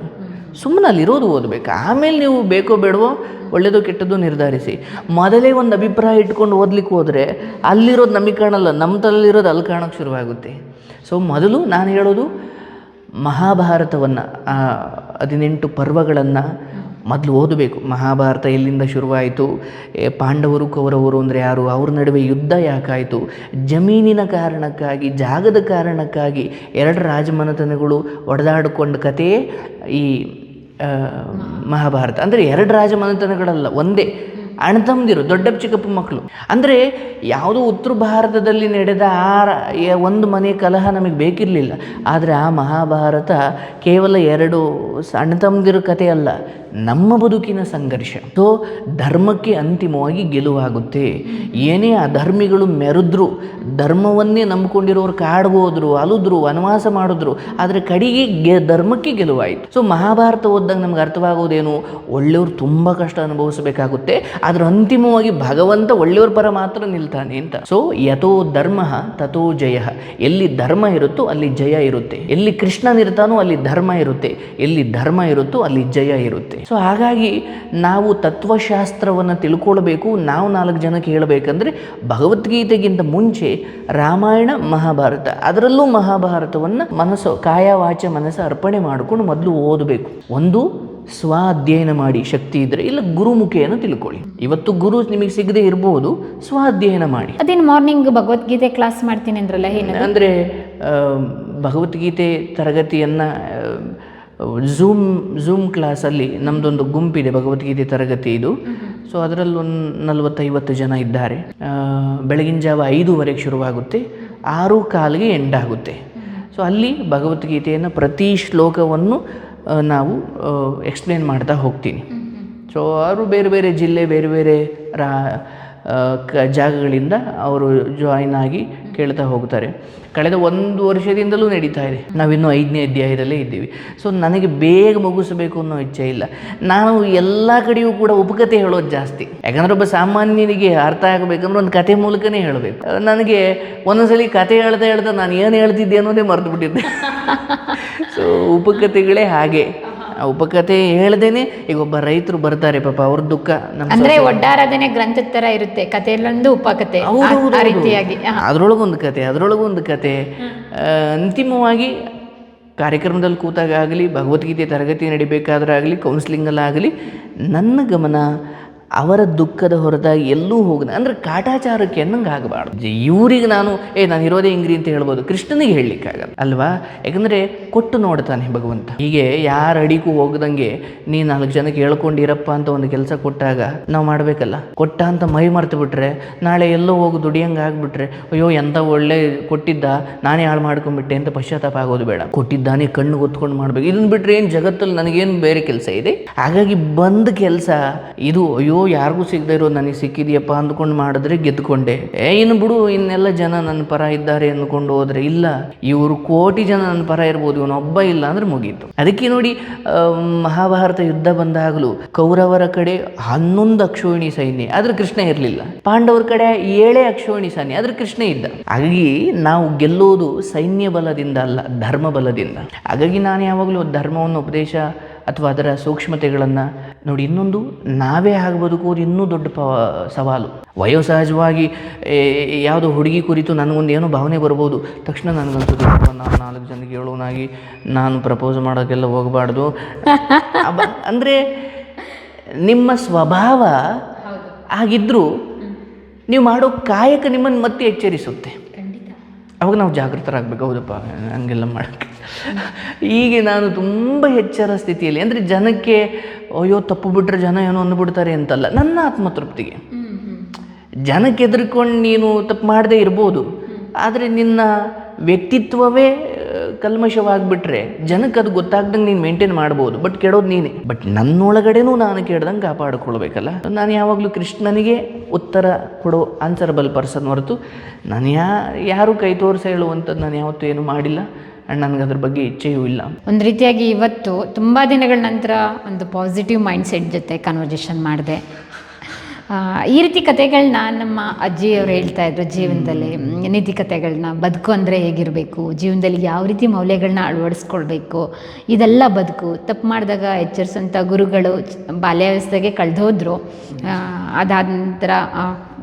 ಸುಮ್ಮನೆ ಅಲ್ಲಿರೋದು ಓದಬೇಕು. ಆಮೇಲೆ ನೀವು ಬೇಕೋ ಬೇಡವೋ ಒಳ್ಳೆಯದು ಕೆಟ್ಟದ್ದು ನಿರ್ಧರಿಸಿ. ಮೊದಲೇ ಒಂದು ಅಭಿಪ್ರಾಯ ಇಟ್ಕೊಂಡು ಓದ್ಲಿಕ್ಕೆ ಹೋದರೆ ಅಲ್ಲಿರೋದು ನಮಗೆ ಕಾಣಲ್ಲ. ನಮ್ಮ ತಲೆಯಲ್ಲಿರೋದು ಅಲ್ಲಿ ಕಾಣೋಕೆ ಶುರುವಾಗುತ್ತೆ. ಸೊ, ಮೊದಲು ನಾನು ಹೇಳೋದು ಮಹಾಭಾರತವನ್ನು ಹದಿನೆಂಟು ಪರ್ವಗಳನ್ನು ಮೊದಲು ಓದಬೇಕು. ಮಹಾಭಾರತ ಎಲ್ಲಿಂದ ಶುರುವಾಯಿತು? ಪಾಂಡವರು, ಕೌರವರು ಅಂದರೆ ಯಾರು? ಅವ್ರ ನಡುವೆ ಯುದ್ಧ ಯಾಕಾಯಿತು? ಜಮೀನಿನ ಕಾರಣಕ್ಕಾಗಿ, ಜಾಗದ ಕಾರಣಕ್ಕಾಗಿ ಎರಡು ರಾಜಮನೆತನಗಳು ಒಡೆದಾಡಿಕೊಂಡ ಕಥೆಯೇ ಈ ಮಹಾಭಾರತ. ಅಂದರೆ ಎರಡು ರಾಜಮನೆತನಗಳಲ್ಲ, ಒಂದೇ. ಅಣತಂದಿರು ದೊಡ್ಡ ಚಿಕ್ಕಪ್ಪ ಮಕ್ಕಳು. ಅಂದರೆ ಯಾವುದೋ ಉತ್ತರ ಭಾರತದಲ್ಲಿ ನಡೆದ ಆ ಒಂದು ಮನೆ ಕಲಹ ನಮಗೆ ಬೇಕಿರಲಿಲ್ಲ. ಆದರೆ ಆ ಮಹಾಭಾರತ ಕೇವಲ ಎರಡು ಅಣತಂದಿರು ಕಥೆಯಲ್ಲ ಕಥೆ ಅಲ್ಲ ನಮ್ಮ ಬದುಕಿನ ಸಂಘರ್ಷ. ಸೊ ಧರ್ಮಕ್ಕೆ ಅಂತಿಮವಾಗಿ ಗೆಲುವಾಗುತ್ತೆ. ಏನೇ ಅಧರ್ಮಿಗಳು ಮೆರೆದ್ರು, ಧರ್ಮವನ್ನೇ ನಂಬಿಕೊಂಡಿರೋರು ಕಾಡ್ಬೋದ್ರು ಅಲುದ್ರು, ವನವಾಸ ಮಾಡಿದ್ರು, ಆದರೆ ಕಡೆಗೆ ಗೆ, ಧರ್ಮಕ್ಕೆ ಗೆಲುವಾಯಿತು. ಸೊ ಮಹಾಭಾರತ ಓದಿದಾಗ ನಮ್ಗೆ ಅರ್ಥವಾಗೋದೇನು? ಒಳ್ಳೆಯವ್ರು ತುಂಬ ಕಷ್ಟ ಅನುಭವಿಸಬೇಕಾಗುತ್ತೆ. ಆದ್ರೆ ಅಂತಿಮವಾಗಿ ಭಗವಂತ ಒಳ್ಳೆಯವ್ರ ಪರ ಮಾತ್ರ ನಿಲ್ತಾನೆ ಅಂತ. ಸೊ ಯಥೋ ಧರ್ಮ, ತಥೋ ಜಯ. ಎಲ್ಲಿ ಧರ್ಮ ಇರುತ್ತೋ ಅಲ್ಲಿ ಜಯ ಇರುತ್ತೆ. ಎಲ್ಲಿ ಕೃಷ್ಣನಿರ್ತಾನೋ ಅಲ್ಲಿ ಧರ್ಮ ಇರುತ್ತೆ. ಎಲ್ಲಿ ಧರ್ಮ ಇರುತ್ತೋ ಅಲ್ಲಿ ಜಯ ಇರುತ್ತೆ. ಸೊ ಹಾಗಾಗಿ ನಾವು ತತ್ವಶಾಸ್ತ್ರವನ್ನು ತಿಳ್ಕೊಳ್ಬೇಕು ನಾವು ನಾಲ್ಕು ಜನಕ್ಕೆ ಹೇಳಬೇಕಂದ್ರೆ ಭಗವದ್ಗೀತೆಗಿಂತ ಮುಂಚೆ ರಾಮಾಯಣ ಮಹಾಭಾರತ ಅದರಲ್ಲೂ ಮಹಾಭಾರತವನ್ನು ಮನಸ್ಸು ಕಾಯವಾಚ ಮನಸ್ಸು ಅರ್ಪಣೆ ಮಾಡಿಕೊಂಡು ಮೊದಲು ಓದಬೇಕು. ಒಂದು ಸ್ವ ಅಧ್ಯಯನ ಮಾಡಿ ಶಕ್ತಿ ಇದ್ರೆ ಇಲ್ಲ ಗುರುಮುಖಿಯನ್ನು ತಿಳ್ಕೊಳ್ಳಿ. ಇವತ್ತು ಗುರು ನಿಮಗೆ ಸಿಗದೆ ಇರಬಹುದು ಸ್ವ ಅಧ್ಯಯನ ಮಾಡಿ. ಅದೇನು ಮಾರ್ನಿಂಗ್ ಭಗವದ್ಗೀತೆ ಕ್ಲಾಸ್ ಮಾಡ್ತೀನಿ ಅಂದ್ರಲ್ಲ ಏನು ಅಂದರೆ ಭಗವದ್ಗೀತೆ ತರಗತಿಯನ್ನು ಝೂಮ್ ಝೂಮ್ ಕ್ಲಾಸಲ್ಲಿ ನಮ್ಮದೊಂದು ಗುಂಪಿದೆ ಭಗವದ್ಗೀತೆ ತರಗತಿ ಇದು. ಸೊ ಅದರಲ್ಲೊಂದು ನಲವತ್ತೈವತ್ತು ಜನ ಇದ್ದಾರೆ. ಬೆಳಗಿನ ಜಾವ ಐದೂವರೆಗೆ ಶುರುವಾಗುತ್ತೆ. ಆರು ಕಾಲಿಗೆ ಎಂಡ್ ಆಗುತ್ತೆ ಸೊ ಅಲ್ಲಿ ಭಗವದ್ಗೀತೆಯನ್ನು ಪ್ರತಿ ಶ್ಲೋಕವನ್ನು ನಾವು ಎಕ್ಸ್ಪ್ಲೇನ್ ಮಾಡ್ತಾ ಹೋಗ್ತೀನಿ. ಸೊ ಅವರು ಬೇರೆ ಬೇರೆ ಜಿಲ್ಲೆ ಬೇರೆ ಬೇರೆ ರಾ ಕ, ಜಾಗಗಳಿಂದ ಅವರು ಜಾಯಿನ್ ಆಗಿ ಕೇಳ್ತಾ ಹೋಗ್ತಾರೆ. ಕಳೆದ ಒಂದು ವರ್ಷದಿಂದಲೂ ನಡೀತಾ ಇದೆ. ನಾವಿನ್ನೂ ಐದನೇ ಅಧ್ಯಾಯದಲ್ಲೇ ಇದ್ದೀವಿ. ಸೊ ನನಗೆ ಬೇಗ ಮುಗಿಸಬೇಕು ಅನ್ನೋ ಇಚ್ಛೆ ಇಲ್ಲ. ನಾನು ಎಲ್ಲ ಕಡೆಯೂ ಕೂಡ ಉಪಕಥೆ ಹೇಳೋದು ಜಾಸ್ತಿ. ಯಾಕಂದ್ರೆ ಒಬ್ಬ ಸಾಮಾನ್ಯನಿಗೆ ಅರ್ಥ ಆಗಬೇಕಂದ್ರೆ ಒಂದು ಕತೆ ಮೂಲಕನೇ ಹೇಳಬೇಕು. ನನಗೆ ಒಂದೊಂದ್ಸಲಿ ಕತೆ ಹೇಳ್ತಾ ಹೇಳ್ತಾ ನಾನು ಏನು ಹೇಳ್ತಿದ್ದೆ ಅನ್ನೋದೇ ಮರೆತು ಬಿಟ್ಟಿದ್ದೆ ಸೊ ಉಪಕಥೆಗಳೇ ಹಾಗೆ. ಉಪಕಥೆ ಹೇಳ್ದೇನೆ ಈಗ ಒಬ್ಬ ರೈತರು ಬರ್ತಾರೆ ಪಾಪ ಅವ್ರ ದುಃಖ ಅಂದ್ರೆ ಒಡ್ಡಾರಾಧನೆ ಗ್ರಂಥದ ತರ ಇರುತ್ತೆ ಕಥೆಯಲ್ಲೊಂದು ಉಪಕತೆ ರೀತಿಯಾಗಿ ಅದ್ರೊಳಗೊಂದು ಕತೆ ಅದ್ರೊಳಗೊಂದು ಕತೆ. ಅಂತಿಮವಾಗಿ ಕಾರ್ಯಕ್ರಮದಲ್ಲಿ ಕೂತಾಗ ಆಗಲಿ ಭಗವದ್ಗೀತೆ ತರಗತಿ ನಡಿಬೇಕಾದ್ರಾಗಲಿ ಕೌನ್ಸಿಲಿಂಗಲ್ಲಾಗಲಿ ನನ್ನ ಗಮನ ಅವರ ದುಃಖದ ಹೊರತಾಗಿ ಎಲ್ಲೂ ಹೋಗನ ಅಂದ್ರೆ ಕಾಟಾಚಾರಕ್ಕೆ ಅನ್ನಂಗೆ ಆಗಬಾರ್ದು ಇವರಿಗೆ ನಾನು, ಏ, ನಾನು ಇರೋದೇ ಇಂಗ್ರಿ ಅಂತ ಹೇಳ್ಬೋದು. ಕೃಷ್ಣನಿಗೆ ಹೇಳಲಿಕ್ಕಾಗಲ್ಲ. ಅಲ್ವಾ? ಯಾಕಂದರೆ ಕೊಟ್ಟು ನೋಡ್ತಾನೆ ಭಗವಂತ. ಹೀಗೆ ಯಾರ ಅಡಿಗೂ ಹೋಗದಂಗೆ ನೀ ನಾಲ್ಕು ಜನಕ್ಕೆ ಹೇಳ್ಕೊಂಡಿರಪ್ಪ ಅಂತ ಒಂದು ಕೆಲಸ ಕೊಟ್ಟಾಗ ನಾವು ಮಾಡಬೇಕಲ್ಲ. ಕೊಟ್ಟ ಅಂತ ಮೈ ಮರ್ತು ಬಿಟ್ರೆ, ನಾಳೆ ಎಲ್ಲೋ ಹೋಗಿ ದುಡಿಯಂಗೆ ಆಗ್ಬಿಟ್ರೆ ಅಯ್ಯೋ ಎಂಥ ಒಳ್ಳೆ ಕೊಟ್ಟಿದ್ದ, ನಾನೇ ಹಾಳು ಮಾಡ್ಕೊಂಡ್ಬಿಟ್ಟೆ ಅಂತ ಪಶ್ಚಾತ್ತಾಪ ಆಗೋದು ಬೇಡ. ಕೊಟ್ಟಿದ್ದಾನೆ ಕಣ್ಣು ಗೊತ್ಕೊಂಡು ಮಾಡ್ಬೇಕು. ಇದನ್ನ ಬಿಟ್ರೆ ಏನು ಜಗತ್ತಲ್ಲಿ ನನಗೇನು ಬೇರೆ ಕೆಲಸ ಇದೆ? ಹಾಗಾಗಿ ಬಂದ ಕೆಲಸ ಇದು. ಅಯ್ಯೋ ಯಾರಿಗೂ ಸಿಗದೆ ಇರೋ ನನಗೆ ಸಿಕ್ಕಿದೆಯಪ್ಪ ಅಂದ್ಕೊಂಡು ಮಾಡಿದ್ರೆ ಗೆದ್ಕೊಂಡೆ ಏ, ಇನ್ನು ಬಿಡು, ಇನ್ನೆಲ್ಲ ಜನ ನನ್ನ ಪರ ಇದ್ದಾರೆ ಅಂದ್ಕೊಂಡು ಹೋದ್ರೆ ಇಲ್ಲ. ಇವರು ಕೋಟಿ ಜನ ನನ್ನ ಪರ ಇರ್ಬೋದು ಇವನೊಬ್ಬ ಇಲ್ಲ ಅಂದ್ರೆ ಮುಗೀತು. ಅದಕ್ಕೆ ನೋಡಿ ಮಹಾಭಾರತ ಯುದ್ಧ ಬಂದಾಗಲೂ ಕೌರವರ ಕಡೆ ಹನ್ನೊಂದು ಅಕ್ಷೋಣಿ ಸೈನ್ಯ, ಆದ್ರೆ ಕೃಷ್ಣ ಇರಲಿಲ್ಲ. ಪಾಂಡವರ ಕಡೆ ಏಳೇ ಅಕ್ಷೋಣಿ ಸೈನ್ಯ, ಆದ್ರೆ ಕೃಷ್ಣ ಇದ್ದ. ಹಾಗಾಗಿ ನಾವು ಗೆಲ್ಲೋದು ಸೈನ್ಯ ಬಲದಿಂದ ಅಲ್ಲ, ಧರ್ಮ ಬಲದಿಂದ. ಹಾಗಾಗಿ ನಾನು ಯಾವಾಗಲೂ ಧರ್ಮವನ್ನು ಉಪದೇಶ ಅಥವಾ ಅದರ ಸೂಕ್ಷ್ಮತೆಗಳನ್ನು ನೋಡಿ ಇನ್ನೊಂದು ನಾವೇ ಹಾಗೆ ಬದುಕುವುದು ಇನ್ನೂ ದೊಡ್ಡ ಪ ಸವಾಲು. ವಯೋಸಹಜವಾಗಿ ಯಾವುದೋ ಹುಡುಗಿ ಕುರಿತು ನನಗೊಂದು ಏನೋ ಭಾವನೆ ಬರ್ಬೋದು. ತಕ್ಷಣ ನನಗಂತೂ "ಅಬ್ಬಾ, ನಾನು ನಾಲ್ಕು ಜನಕ್ಕೆ ಹೇಳೋನಾಗಿ ನಾನು ಪ್ರಪೋಸ್ ಮಾಡೋಕ್ಕೆಲ್ಲ ಹೋಗಬಾರ್ದು. ಅಂದರೆ ನಿಮ್ಮ ಸ್ವಭಾವ ಆಗಿದ್ದರೂ ನೀವು ಮಾಡೋ ಕಾಯಕ ನಿಮ್ಮನ್ನು ಮತ್ತೆ ಎಚ್ಚರಿಸುತ್ತೆ. ಅವಾಗ ನಾವು ಜಾಗೃತರಾಗಬೇಕು. ಹೌದಪ್ಪ ಹಂಗೆಲ್ಲ ಮಾಡೋಕ್ಕೆ. ಹೀಗೆ ನಾನು ತುಂಬ ಎಚ್ಚರ ಸ್ಥಿತಿಯಲ್ಲಿ, ಅಂದರೆ ಜನಕ್ಕೆ, ಅಯ್ಯೋ, ತಪ್ಪು ಬಿಟ್ಟರೆ ಜನ ಏನೋ ಅಂದ್ಬಿಡ್ತಾರೆ ಅಂತಲ್ಲ, ನನ್ನ ಆತ್ಮತೃಪ್ತಿಗೆ. ಜನಕ್ಕೆ ಎದುರ್ಕೊಂಡು ನೀನು ತಪ್ಪು ಮಾಡದೇ ಇರ್ಬೋದು, ಆದರೆ ನಿನ್ನ ವ್ಯಕ್ತಿತ್ವವೇ ಕಲ್ಮಶವಾಗಿಬಿಟ್ರೆ ಜನಕ್ಕೆ ಅದು ಗೊತ್ತಾಗ್ದಂಗೆ ನೀನು ಮೇಂಟೈನ್ ಮಾಡ್ಬೋದು ಬಟ್ ಕೆಡೋದು ನೀನೇ. ಬಟ್ ನನ್ನೊಳಗಡೆನೂ ನಾನು ಕೇಳ್ದಂಗೆ ಕಾಪಾಡಿಕೊಳ್ಬೇಕಲ್ಲ? ನಾನು ಯಾವಾಗಲೂ ಕೃಷ್ಣನಿಗೆ ಉತ್ತರ ಕೊಡೋ ಆನ್ಸರಬಲ್ ಪರ್ಸನ್ ಹೊರತು, ನಾನು ಯಾ, ಯಾರು ಕೈ ತೋರಿಸ ಹೇಳುವಂಥದ್ದು ನಾನು ಯಾವತ್ತೂ ಏನು ಮಾಡಿಲ್ಲ. ಆ್ಯಂಡ್ ನನಗೆ ಅದ್ರ ಬಗ್ಗೆ ಇಚ್ಛೆಯೂ ಇಲ್ಲ. ಒಂದು ರೀತಿಯಾಗಿ ಇವತ್ತು ತುಂಬ ದಿನಗಳ ನಂತರ ಒಂದು ಪಾಸಿಟಿವ್ ಮೈಂಡ್ಸೆಟ್ ಜೊತೆ ಕನ್ವರ್ಜೇಷನ್ ಮಾಡಿದೆ. ಈ ರೀತಿ ಕತೆಗಳನ್ನ ನಮ್ಮ ಅಜ್ಜಿಯವರು ಹೇಳ್ತಾ ಇದ್ರು ಜೀವನದಲ್ಲಿ. ನೀತಿ ಕತೆಗಳನ್ನ ಬದುಕು ಅಂದರೆ ಹೇಗಿರಬೇಕು ಜೀವನದಲ್ಲಿ ಯಾವ ರೀತಿ ಮೌಲ್ಯಗಳನ್ನ ಅಳವಡಿಸ್ಕೊಳ್ಬೇಕು ಇದೆಲ್ಲ ಬದುಕು. ತಪ್ಪು ಮಾಡಿದಾಗ ಎಚ್ಚರಿಸೋಂಥ ಗುರುಗಳು ಬಾಲ್ಯಾವಸ್ಥೆಗೆ ಕಳೆದೋದ್ರು. ಅದಾದ ನಂತರ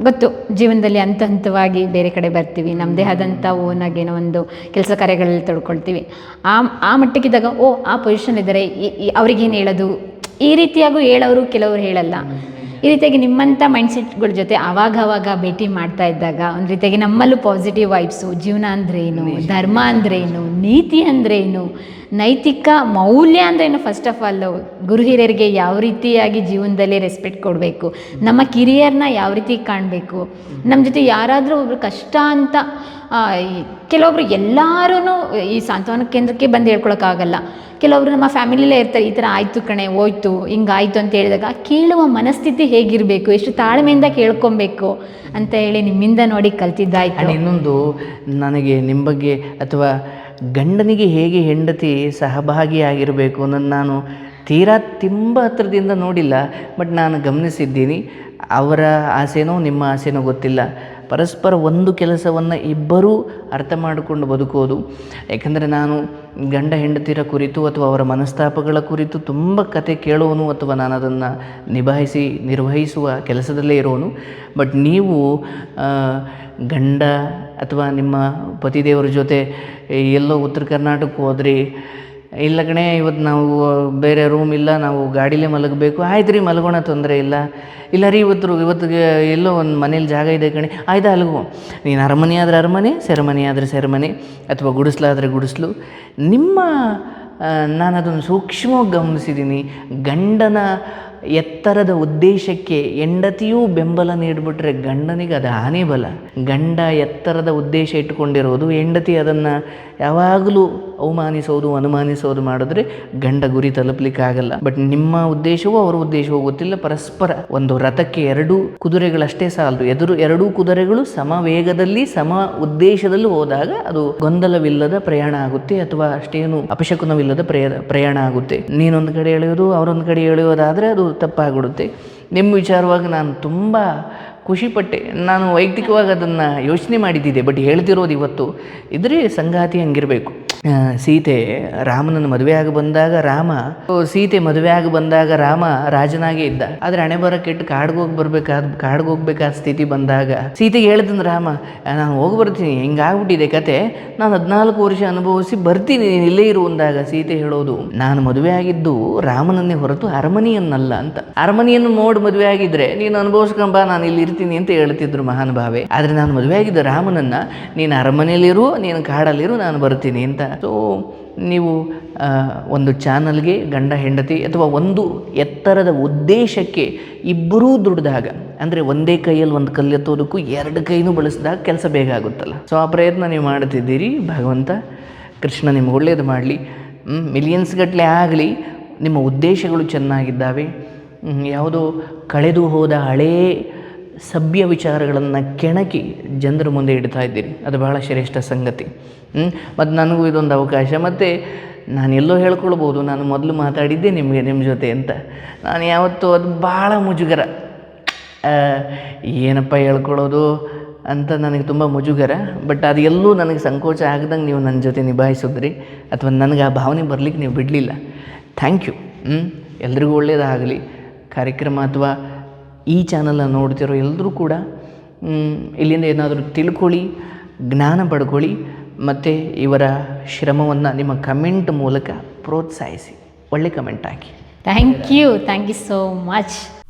ಗೊತ್ತು ಜೀವನದಲ್ಲಿ ಹಂತ ಹಂತವಾಗಿ ಬೇರೆ ಕಡೆ ಬರ್ತೀವಿ. ನಮ್ಮದೇ ಆದಂಥ ಓನಾಗಿ ಏನೋ ಒಂದು ಕೆಲಸ ಕಾರ್ಯಗಳಲ್ಲಿ ತೊಡ್ಕೊಳ್ತೀವಿ. ಆ ಆ ಮಟ್ಟಕ್ಕಿದ್ದಾಗ ಓ ಆ ಪೊಸಿಷನ್ ಇದ್ದಾರೆ ಅವ್ರಿಗೇನು ಹೇಳೋದು? ಈ ರೀತಿಯಾಗೂ ಹೇಳೋರು ಕೆಲವರು ಹೇಳಲ್ಲ. ಈ ರೀತಿಯಾಗಿ ನಿಮ್ಮಂಥ ಮೈಂಡ್ಸೆಟ್ಗಳ ಜೊತೆ ಆವಾಗ ಆವಾಗ ಭೇಟಿ ಮಾಡ್ತಾ ಇದ್ದಾಗ ಒಂದು ರೀತಿಯಾಗಿ ನಮ್ಮಲ್ಲೂ ಪಾಸಿಟಿವ್ ವೈಬ್ಸು ಜೀವನ ಅಂದ್ರೇನು ಧರ್ಮ ಅಂದ್ರೇನು ನೀತಿ ಅಂದ್ರೇನು ನೈತಿಕ ಮೌಲ್ಯ ಅಂದ್ರೇನು ಫಸ್ಟ್ ಆಫ್ ಆಲ್ ಗುರು ಹಿರಿಯರಿಗೆ ಯಾವ ರೀತಿಯಾಗಿ ಜೀವನದಲ್ಲಿ ರೆಸ್ಪೆಕ್ಟ್ ಕೊಡಬೇಕು ನಮ್ಮ ಕಿರಿಯರನ್ನ ಯಾವ ರೀತಿ ಕಾಣಬೇಕು ನಮ್ಮ ಜೊತೆ ಯಾರಾದರೂ ಒಬ್ರು ಕಷ್ಟ ಅಂತ ಕೆಲವೊಬ್ರು ಎಲ್ಲರೂ ಈ ಸಾಂತ್ವನ ಕೇಂದ್ರಕ್ಕೆ ಬಂದು ಹೇಳ್ಕೊಳಕ್ಕಾಗಲ್ಲ. ಕೆಲವೊಬ್ರು ನಮ್ಮ ಫ್ಯಾಮಿಲಿಲೇ ಇರ್ತಾರೆ, ಈ ಥರ ಆಯಿತು ಕಣೆ, ಹೋಯ್ತು, ಹಿಂಗಾಯ್ತು ಅಂತ ಹೇಳಿದಾಗ ಕೇಳುವ ಮನಸ್ಥಿತಿ ಹೇಗಿರಬೇಕು, ಎಷ್ಟು ತಾಳ್ಮೆಯಿಂದ ಕೇಳ್ಕೊಬೇಕು ಅಂತ ಹೇಳಿ ನಿಮ್ಮಿಂದ ನೋಡಿ ಕಲ್ತಿದ್ದಾಯ್ತು. ಇನ್ನೊಂದು ನನಗೆ ನಿಮ್ಮ ಬಗ್ಗೆ ಅಥವಾ ಗಂಡನಿಗೆ ಹೇಗೆ ಹೆಂಡತಿ ಸಹಭಾಗಿಯಾಗಿರಬೇಕು ಅನ್ನೋದು ನಾನು ತೀರಾ ತುಂಬ ಹತ್ರದಿಂದ ನೋಡಿಲ್ಲ, ಬಟ್ ನಾನು ಗಮನಿಸಿದ್ದೀನಿ. ಅವರ ಆಸೆನೋ ನಿಮ್ಮ ಆಸೆನೋ ಗೊತ್ತಿಲ್ಲ. ಪರಸ್ಪರ ಒಂದು ಕೆಲಸವನ್ನು ಇಬ್ಬರೂ ಅರ್ಥ ಮಾಡಿಕೊಂಡು ಬದುಕೋದು. ಯಾಕಂದರೆ ನಾನು ಗಂಡ ಹೆಂಡತಿರ ಕುರಿತು ಅಥವಾ ಅವರ ಮನಸ್ತಾಪಗಳ ಕುರಿತು ತುಂಬ ಕತೆ ಕೇಳೋನು ಅಥವಾ ನಾನು ಅದನ್ನು ನಿಭಾಯಿಸಿ, ನಿರ್ವಹಿಸುವ ಕೆಲಸದಲ್ಲೇ ಇರೋನು. ಬಟ್ ನೀವು ಗಂಡ ಅಥವಾ ನಿಮ್ಮ ಪತಿದೇವರ ಜೊತೆ ಎಲ್ಲೋ ಉತ್ತರ ಕರ್ನಾಟಕಕ್ಕೆ ಹೋದ್ರಿ ಇಲ್ಲ ಕಣೆ ಇವತ್ತು ನಾವು ಬೇರೆ ರೂಮ್ ಇಲ್ಲ, ನಾವು ಗಾಡೀಲೇ ಮಲಗಬೇಕು. ಆಯ್ತು ರೀ, ಮಲಗೋಣ, ತೊಂದರೆ ಇಲ್ಲ. ಇಲ್ಲ ರೀ ಇವತ್ತು ಇವತ್ತಿಗೆ ಎಲ್ಲೋ ಒಂದು ಮನೇಲಿ ಜಾಗ ಇದೆ ಕಣೆ. ಆಯ್ತಾ, ಅಲ್ಗು. ನೀನು ಅರಮನೆ ಆದರೆ ಅರಮನೆ, ಸೆರೆಮನೆ ಆದರೆ ಸೆರೆಮನೆ, ಅಥವಾ ಗುಡಿಸ್ಲಾದರೆ ಗುಡಿಸ್ಲು. ನಿಮ್ಮ ನಾನು ಅದನ್ನು ಸೂಕ್ಷ್ಮವಾಗಿ ಗಮನಿಸಿದ್ದೀನಿ ಗಂಡನ ಎತ್ತರದ ಉದ್ದೇಶಕ್ಕೆ ಹೆಂಡತಿಯೂ ಬೆಂಬಲ ನೀಡಿಬಿಟ್ರೆ ಗಂಡನಿಗೆ ಅದು ಹಾನಿ ಬಲ. ಗಂಡ ಎತ್ತರದ ಉದ್ದೇಶ ಇಟ್ಟುಕೊಂಡಿರೋದು ಹೆಂಡತಿ ಅದನ್ನು ಯಾವಾಗಲೂ ಅವಮಾನಿಸೋದು, ಅನುಮಾನಿಸೋದು ಮಾಡಿದ್ರೆ ಗಂಡ ಗುರಿ ತಲುಪಲಿಕ್ಕಾಗಲ್ಲ. ಬಟ್ ನಿಮ್ಮ ಉದ್ದೇಶವೂ ಅವರ ಉದ್ದೇಶವೂ ಗೊತ್ತಿಲ್ಲ. ಪರಸ್ಪರ ಒಂದು ರಥಕ್ಕೆ ಎರಡು ಕುದುರೆಗಳಷ್ಟೇ ಸಾಲದು. ಎದುರು ಎರಡೂ ಕುದುರೆಗಳು ಸಮ ವೇಗದಲ್ಲಿ ಸಮ ಉದ್ದೇಶದಲ್ಲೂ ಹೋದಾಗ ಅದು ಗೊಂದಲವಿಲ್ಲದ ಪ್ರಯಾಣ ಆಗುತ್ತೆ ಅಥವಾ ಅಷ್ಟೇನು ಅಪಶಕುನವಿಲ್ಲದ ಪ್ರಯ, ಪ್ರಯಾಣ ಆಗುತ್ತೆ. ನೀನೊಂದು ಕಡೆ ಎಳೆಯೋದು, ಅವರೊಂದು ಕಡೆ ಎಳೆಯೋದಾದರೆ ಅದು ತಪ್ಪಾಗಿಬಿಡುತ್ತೆ. ನಿಮ್ಮ ವಿಚಾರವಾಗಿ ನಾನು ತುಂಬ ಖುಷಿಪಟ್ಟೆ. ನಾನು ವೈಯಕ್ತಿಕವಾಗಿ ಅದನ್ನು ಯೋಚನೆ ಮಾಡಿದ್ದಿದೆ ಬಟ್ ಹೇಳ್ತಿರೋದು ಇವತ್ತು. ಇದ್ರೆ ಸಂಗಾತಿ ಹಂಗಿರಬೇಕು. ಸೀತೆ ರಾಮನನ್ನು ಮದುವೆಯಾಗಿ ಬಂದಾಗ ರಾಮ ಸೀತೆ ಮದುವೆಯಾಗಿ ಬಂದಾಗ ರಾಮ ರಾಜನಾಗೇ ಇದ್ದ. ಆದರೆ ಹಣೆ ಬರ ಕೆಟ್ಟು ಕಾಡ್ಗೆ ಹೋಗಿ ಬರ್ಬೇಕಾದ ಕಾಡ್ಗೆ ಹೋಗ್ಬೇಕಾದ ಸ್ಥಿತಿ ಬಂದಾಗ ಸೀತೆಗೆ ಹೇಳಿದ್ನ ರಾಮ "ಆ, ನಾನು ಹೋಗಿ ಬರ್ತೀನಿ ಹಿಂಗಾಗ್ಬಿಟ್ಟಿದೆ ಕತೆ. ನಾನು ಹದಿನಾಲ್ಕು ವರ್ಷ ಅನುಭವಿಸಿ ಬರ್ತೀನಿ ಇಲ್ಲೇ ಇರು ಅಂದಾಗ ಸೀತೆ ಹೇಳೋದು. ನಾನು ಮದುವೆ ಆಗಿದ್ದು ರಾಮನನ್ನೇ ಹೊರತು ಅರಮನೆಯನ್ನಲ್ಲ ಅಂತ. ಅರಮನೆಯನ್ನು ನೋಡಿ ಮದುವೆ ಆಗಿದ್ರೆ ನೀನು ಅನುಭವಿಸ್ಕೊಂಬ ನಾನು ಇಲ್ಲಿ ಇರ್ತೀನಿ ಅಂತ ಹೇಳ್ತಿದ್ರು ಮಹಾನುಭಾವೆ ಆದರೆ ನಾನು ಮದುವೆ ಆಗಿದ್ದ ರಾಮನನ್ನ ನೀನು ಅರಮನೆಯಲ್ಲಿರು ನೀನು ಕಾಡಲ್ಲಿರು ನಾನು ಬರ್ತೀನಿ ಅಂತ ಸೊ ನೀವು ಒಂದು ಚಾನಲ್ಗೆ ಗಂಡ, ಹೆಂಡತಿ ಅಥವಾ ಒಂದು ಎತ್ತರದ ಉದ್ದೇಶಕ್ಕೆ ಇಬ್ಬರೂ ದುಡ್ದಾಗ, ಅಂದರೆ ಒಂದೇ ಕೈಯಲ್ಲಿ ಒಂದು ಕಲ್ಲೆತ್ತೋದಕ್ಕೂ ಎರಡು ಕೈನೂ ಬಳಸಿದಾಗ ಕೆಲಸ ಬೇಗ ಆಗುತ್ತಲ್ಲ. ಸೊ ಆ ಪ್ರಯತ್ನ ನೀವು ಮಾಡ್ತಿದ್ದೀರಿ, ಭಗವಂತ ಕೃಷ್ಣ ನಿಮ್ಗೆ ಒಳ್ಳೆಯದು ಮಾಡಲಿ. ಮಿಲಿಯನ್ಸ್ ಗಟ್ಟಲೆ ಆಗಲಿ, ನಿಮ್ಮ ಉದ್ದೇಶಗಳು ಚೆನ್ನಾಗಿದ್ದಾವೆ. ಯಾವುದೋ ಕಳೆದು ಹೋದ ಹಳೇ ಸಭ್ಯ ವಿಚಾರಗಳನ್ನು ಕೆಣಕಿ ಜನರ ಮುಂದೆ ಇಡ್ತಾ ಇದ್ದೀರಿ ಅದು ಬಹಳ ಶ್ರೇಷ್ಠ ಸಂಗತಿ. ಮತ್ತು ನನಗೂ ಇದೊಂದು ಅವಕಾಶ. ಮತ್ತು ನಾನು ಎಲ್ಲೋ ಹೇಳ್ಕೊಳ್ಬೋದು, ನಾನು ಮೊದಲು ಮಾತಾಡಿದ್ದೆ ನಿಮಗೆ ನಿಮ್ಮ ಜೊತೆ ಅಂತ. ನಾನು ಯಾವತ್ತೂ ಅದು ಭಾಳ ಮುಜುಗರ. ಏನಪ್ಪ ಹೇಳ್ಕೊಳ್ಳೋದು ಅಂತ ನನಗೆ ತುಂಬ ಮುಜುಗರ. ಬಟ್ ಅದು ಎಲ್ಲೂ ನನಗೆ ಸಂಕೋಚ ಆಗ್ದಂಗೆ ನೀವು ನನ್ನ ಜೊತೆ ನಿಭಾಯಿಸಿದ್ರಿ. ಅಥವಾ ನನಗೆ ಆ ಭಾವನೆ ಬರಲಿಕ್ಕೆ ನೀವು ಬಿಡಲಿಲ್ಲ. Thank you. ಎಲ್ರಿಗೂ ಒಳ್ಳೆಯದಾಗಲಿ ಕಾರ್ಯಕ್ರಮ ಅಥವಾ ಈ ಚಾನಲನ್ನು ನೋಡ್ತಿರೋ ಎಲ್ಲರೂ ಕೂಡ ಇಲ್ಲಿಂದ ಏನಾದರೂ ತಿಳ್ಕೊಳ್ಳಿ, ಜ್ಞಾನ ಪಡ್ಕೊಳ್ಳಿ, ಮತ್ತು ಇವರ ಶ್ರಮವನ್ನು ನಿಮ್ಮ ಕಮೆಂಟ್ ಮೂಲಕ ಪ್ರೋತ್ಸಾಹಿಸಿ. ಒಳ್ಳೆ comment hockey. Thank you thank you so much